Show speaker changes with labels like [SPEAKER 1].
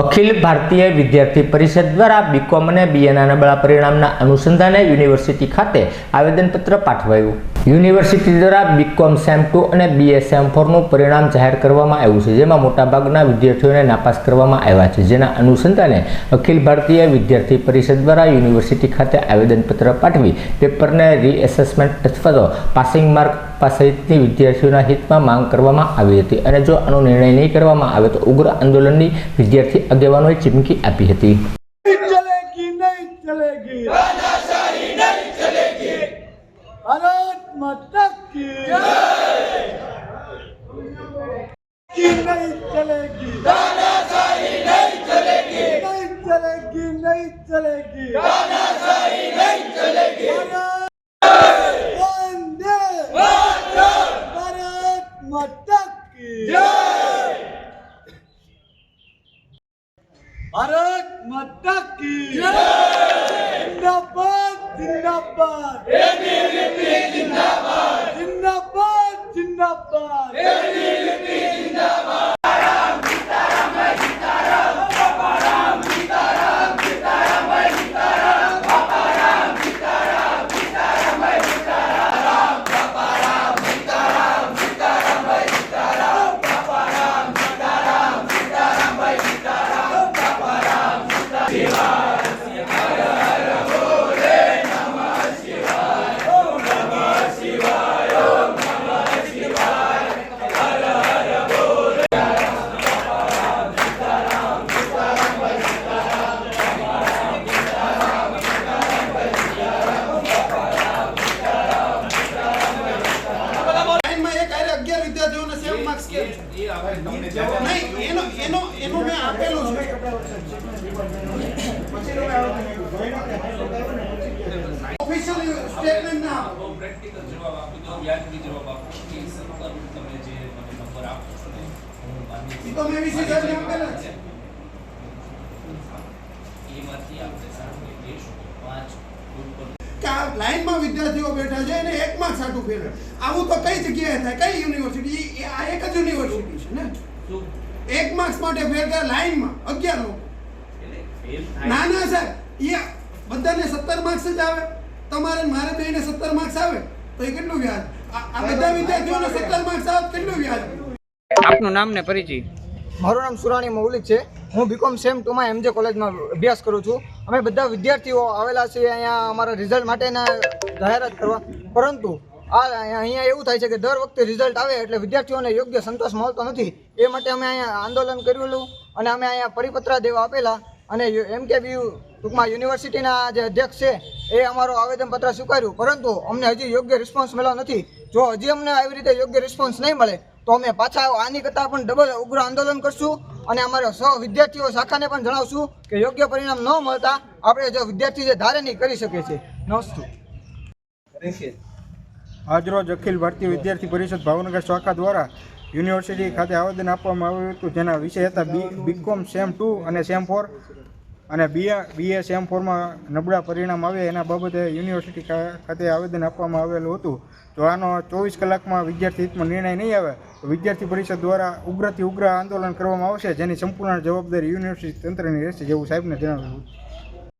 [SPEAKER 1] અખિલ ભારતીય વિદ્યાર્થી પરિષદ દ્વારા બીકોમ અને બીએના નબળા પરિણામના અનુસંધાને યુનિવર્સિટી ખાતે આવેદનપત્ર પાઠવાયું. યુનિવર્સિટી દ્વારા બીકોમ સેમ ટુ અને બીએ સેમ ફોરનું પરિણામ જાહેર કરવામાં આવ્યું છે, જેમાં મોટાભાગના વિદ્યાર્થીઓને નાપાસ કરવામાં આવ્યા છે. જેના અનુસંધાને અખિલ ભારતીય વિદ્યાર્થી પરિષદ દ્વારા યુનિવર્સિટી ખાતે આવેદનપત્ર પાઠવી, પેપરને રીએસેસમેન્ટ અથવા તો પાસિંગ માર્ક સહિતની વિદ્યાર્થીઓના હિતમાં માંગ કરવામાં આવી હતી અને જો આનો નિર્ણય નહીં કરવામાં આવે તો ઉગ્ર આંદોલનની વિદ્યાર્થી આગેવાનોએ ચીમકી આપી હતી
[SPEAKER 2] चलेगी नहीं चलेगी तानाशाही नहीं चलेगी भारत माता भारत माता की जिंदाबाद जिंदाबाद जिंदाबाद जिंदाबाद
[SPEAKER 3] जिंदाबाद સેમ માર્ક્સ કેમ? નહીં, એનો એનો એનો મેં આપેલું છે ઓફિશિયલ સ્ટેટમેન્ટ ના આપો.
[SPEAKER 4] પ્રેક્ટિકલ જવાબ આપી તો વ્યાજબી જવાબ આપો કે સત્તર તમે જે મને નંબર આપો છો ને
[SPEAKER 3] ઈ તો મેં વીસી હજારને આપેલા છે.
[SPEAKER 4] એમાંથી આપણે સારું કે દેશ પાંચ
[SPEAKER 3] કે આ લાઈનમાં વિદ્યાર્થીઓ બેઠા છે અને એક માર્ક્સ આટું ફેરવે. આવું તો કઈ જગ્યાએ થાય? કઈ યુનિવર્સિટી? આ એક જ યુનિવર્સિટી છે ને? એક માર્ક્સ માટે ફેર થાય લાઈનમાં 11 લોકો. ના ના સાહેબ. એ બધાને સત્તર માર્ક્સ જ આવે. તમારે મારે મારે બેને સત્તર માર્ક્સ આવે. તો એ કેટલું વ્યાજ? આ આ બધા વિદ્યાર્થીઓને સત્તર માર્ક્સ આવે કેટલું વ્યાજ?
[SPEAKER 5] આપનું નામ ને પરિચય.
[SPEAKER 6] મારું નામ સુરાણી મૌલિક છે. હું બીકોમ સેમ ટુમાં એમજે કોલેજમાં અભ્યાસ કરું છું. અમે બધા વિદ્યાર્થીઓ આવેલા છીએ અહીંયા અમારા રિઝલ્ટ માટેના જાહેરાત કરવા. પરંતુ આ અહીંયા એવું થાય છે કે દર વખતે રિઝલ્ટ આવે એટલે વિદ્યાર્થીઓને યોગ્ય સંતોષ મળતો નથી. એ માટે અમે અહીંયા આંદોલન કરેલું અને અમે અહીંયા પરિપત્ર દેવા આપેલા. અને એમ બી ટૂંકમાં યુનિવર્સિટીના જે અધ્યક્ષ છે, એ અમારો આવેદનપત્ર સ્વીકાર્યું. પરંતુ અમને હજી યોગ્ય રિસ્પોન્સ મળ્યો નથી. જો હજી અમને આવી રીતે યોગ્ય રિસ્પોન્સ નહીં મળે, તો અમે પાછા આની કરતાં પણ ડબલ ઉગ્ર આંદોલન કરશું. અને અમારા સૌ વિદ્યાર્થીઓ શાખાને પણ જણાવશું કે યોગ્ય પરિણામ ન મળતા આપણે જો વિદ્યાર્થી જે ધારે નહીં કરી શકે છે નમસ્તુ.
[SPEAKER 7] આજરોજ અખિલ ભારતીય વિદ્યાર્થી પરિષદ ભાવનગર શાખા દ્વારા યુનિવર્સિટી ખાતે આવેદન આપવામાં આવ્યું હતું. જેના વિષય હતા બી બીકોમ સેમ ટુ અને સેમ ફોર અને બીએ બીએ એમ ફોરમાં નબળા પરિણામ આવે એના બાબતે યુનિવર્સિટી ખાતે આવેદન આપવામાં આવેલું હતું. જો આનો ચોવીસ કલાકમાં વિદ્યાર્થી હિતમાં નિર્ણય નહીં આવે, તો વિદ્યાર્થી પરિષદ દ્વારા ઉગ્રથી ઉગ્ર આંદોલન કરવામાં આવશે, જેની સંપૂર્ણ જવાબદારી યુનિવર્સિટી તંત્રની રહેશે, જેવું સાહેબને જણાવ્યું